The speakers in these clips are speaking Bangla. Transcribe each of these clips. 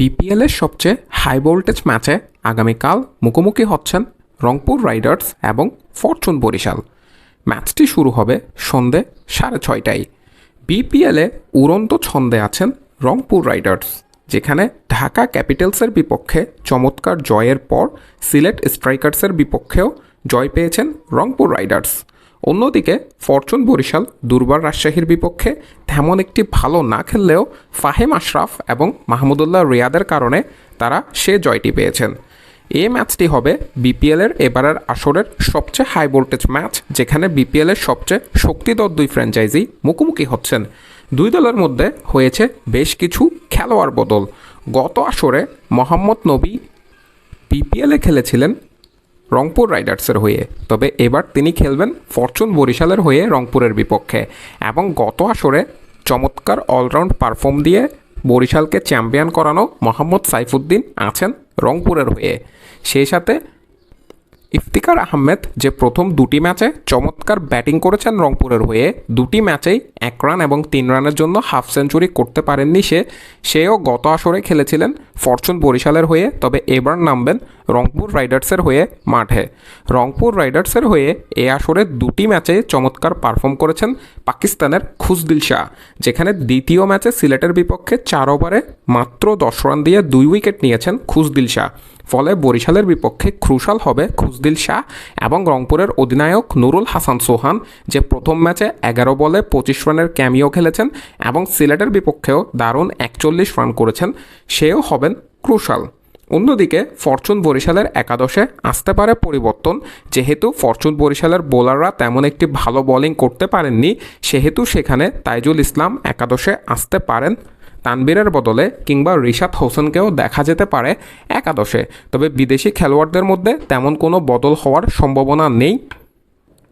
বিপিএলের সবচেয়ে হাই ভোল্টেজ ম্যাচে আগামীকাল মুখোমুখি হচ্ছেন রংপুর রাইডার্স এবং ফরচুন বরিশাল। ম্যাচটি শুরু হবে সন্ধে সাড়ে ছয়টায়। বিপিএলে উড়ন্ত ছন্দে আছেন রংপুর রাইডার্স যেখানে ঢাকা ক্যাপিটালসের বিপক্ষে চমৎকার জয়ের পর সিলেট স্ট্রাইকার্সের বিপক্ষেও জয় পেয়েছেন রংপুর রাইডার্স অন্যদিকে ফরচুন বরিশাল দুর্বার রাজশাহীর বিপক্ষে তেমন একটি ভালো না খেললেও ফাহিম আশরাফ এবং মাহমুদুল্লাহ রিয়াদের কারণে তারা সে জয়টি পেয়েছেন। এই ম্যাচটি হবে বিপিএলের এবারের আসরের সবচেয়ে হাই ভোল্টেজ ম্যাচ, যেখানে বিপিএলের সবচেয়ে শক্তিধর দুই ফ্র্যাঞ্চাইজি মুখোমুখি হচ্ছেন। দুই দলের মধ্যে হয়েছে বেশ কিছু খেলোয়াড় বদল। গত আসরে মোহাম্মদ নবী বিপিএলে খেলেছিলেন রংপুর রাইডার্সের হয়ে। তবে এবার তিনি খেলবেন ফরচুন বরিশালের হয়ে রংপুরের বিপক্ষে এবং গত আসরে চমৎকার অলরাউন্ড পারফর্ম দিয়ে বরিশালকে চ্যাম্পিয়ন করানো মোহাম্মদ সাইফুদ্দিন আছেন রংপুরের হয়ে। সেই সাথে ইফতিকার আহমেদ যে প্রথম দুটি ম্যাচে চমৎকার ব্যাটিং করেছেন রংপুরের হয়ে, দুটি ম্যাচেই এক রান এবং তিন রানের জন্য হাফ সেঞ্চুরি করতে পারেননি সে, সেও গত আসরে খেলেছিলেন ফরচুন বরিশালের হয়ে, তবে এবার নামবেন রংপুর রাইডার্সের হয়ে মাঠে। রংপুর রাইডার্সের হয়ে এ আসরে দুটি ম্যাচে চমৎকার পারফর্ম করেছেন পাকিস্তানের খুশদিল শাহ, যেখানে দ্বিতীয় ম্যাচে সিলেটের বিপক্ষে চার ওভারে মাত্র দশ রান দিয়ে দুই উইকেট নিয়েছেন খুশদিল শাহ। ফলে বরিশালের বিপক্ষে ক্রুশাল হবে খুশদিল শাহ এবং রংপুরের অধিনায়ক নুরুল হাসান সোহান, যে প্রথম ম্যাচে এগারো বলে পঁচিশ রানের ক্যামিও খেলেছেন এবং সিলেটের বিপক্ষেও দারুণ একচল্লিশ রান করেছেন, সেও হবেন ক্রুশাল। অন্যদিকে ফরচুন বরিশালের একাদশে আসতে পারে পরিবর্তন, যেহেতু ফরচুন বরিশালের বোলাররা তেমন একটি ভালো বোলিং করতে পারেননি, সেহেতু সেখানে তাইজুল ইসলাম একাদশে আসতে পারেন তানবীরের বদলে কিংবা রিশাদ হোসেনকেও দেখা যেতে পারে একাদশে। তবে বিদেশি খেলোয়াড়দের মধ্যে তেমন কোনো বদল হওয়ার সম্ভাবনা নেই,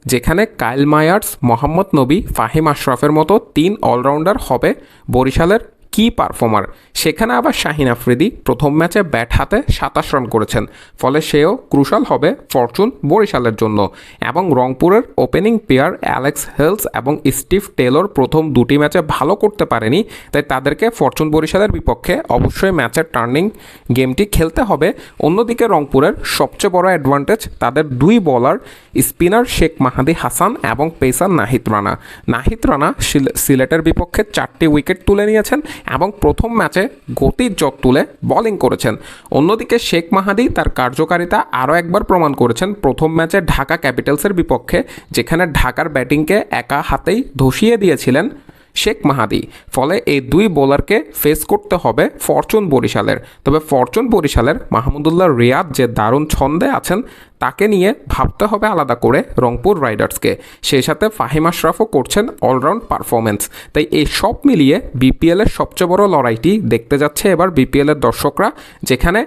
যেখানে কাইল মায়ার্স, মোহাম্মদ নবী, ফাহিম আশরাফের মতো তিন অলরাউন্ডার হবে বরিশালের কি পারফর্মার। সেখানে আবার শাহিন আফ্রিদি প্রথম ম্যাচে ব্যাট হাতে সাতাশ রান করেছেন, ফলে সেও ক্রুশাল হবে ফরচুন বরিশালের জন্য। এবং রংপুরের ওপেনিং পেয়ার অ্যালেক্স হেলস এবং স্টিভ টেলর প্রথম দুটি ম্যাচে ভালো করতে পারেনি, তাই তাদেরকে ফরচুন বরিশালের বিপক্ষে অবশ্যই ম্যাচের টার্নিং গেমটি খেলতে হবে। অন্যদিকে রংপুরের সবচেয়ে বড় অ্যাডভান্টেজ তাদের দুই বলার স্পিনার শেখ মাহাদি হাসান এবং পেসার নাহিদ রানা। নাহিদ রানা সিল- সিলেটের বিপক্ষে চারটি উইকেট তুলে নিয়েছেন এবং প্রথম ম্যাচে গতির যোগ তুলে বোলিং করেছেন। অন্যদিকে শেখ মাহাদি তার কার্যকারিতা আরও একবার প্রমাণ করেছেন। প্রথম ম্যাচে ঢাকা ক্যাপিটালসের বিপক্ষে, যেখানে ঢাকার ব্যাটিংকে একা হাতেই ধসিয়ে দিয়েছিলেন শেখ মাহাদি। ফলে এই দুই বোলারকে ফেস করতে হবে ফরচুন বরিশালের। তবে ফরচুন বরিশালের মাহমুদুল্লাহ রিয়াদ যে দারুণ ছন্দে আছেন, তাকে নিয়ে ভাবতে হবে আলাদা করে রংপুর রাইডার্সকে। সেই সাথে ফাহিম আশরাফও করছেন অলরাউন্ড পারফরমেন্স তাই এই সব মিলিয়ে বিপিএলের সবচেয়ে বড় লড়াইটি দেখতে যাচ্ছে এবার বিপিএলের দর্শকরা, যেখানে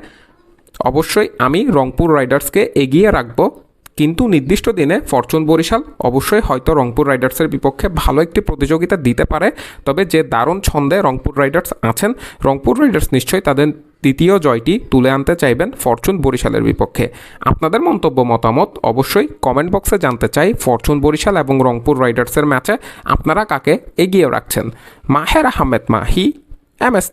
অবশ্যই আমি রংপুর রাইডার্সকে এগিয়ে রাখব কিন্তু নির্দিষ্ট দিনে ফরচুন বরিশাল অবশ্যই হয়তো রংপুর রাইডার্সের বিপক্ষে ভালো একটি প্রতিযোগিতা দিতে পারে। তবে যে দারুণ ছন্দে রংপুর রাইডার্স আছেন, রংপুর রাইডার্স নিশ্চয়ই তাদের দ্বিতীয় জয়টি তুলে আনতে চাইবেন ফরচুন বরিশালের বিপক্ষে। আপনাদের মন্তব্য মতামত অবশ্যই কমেন্ট বক্সে জানতে চাই ফরচুন বরিশাল এবং রংপুর রাইডার্সের ম্যাচে আপনারা কাকে এগিয়ে রাখছেন। Maher Ahmed Mahi, M S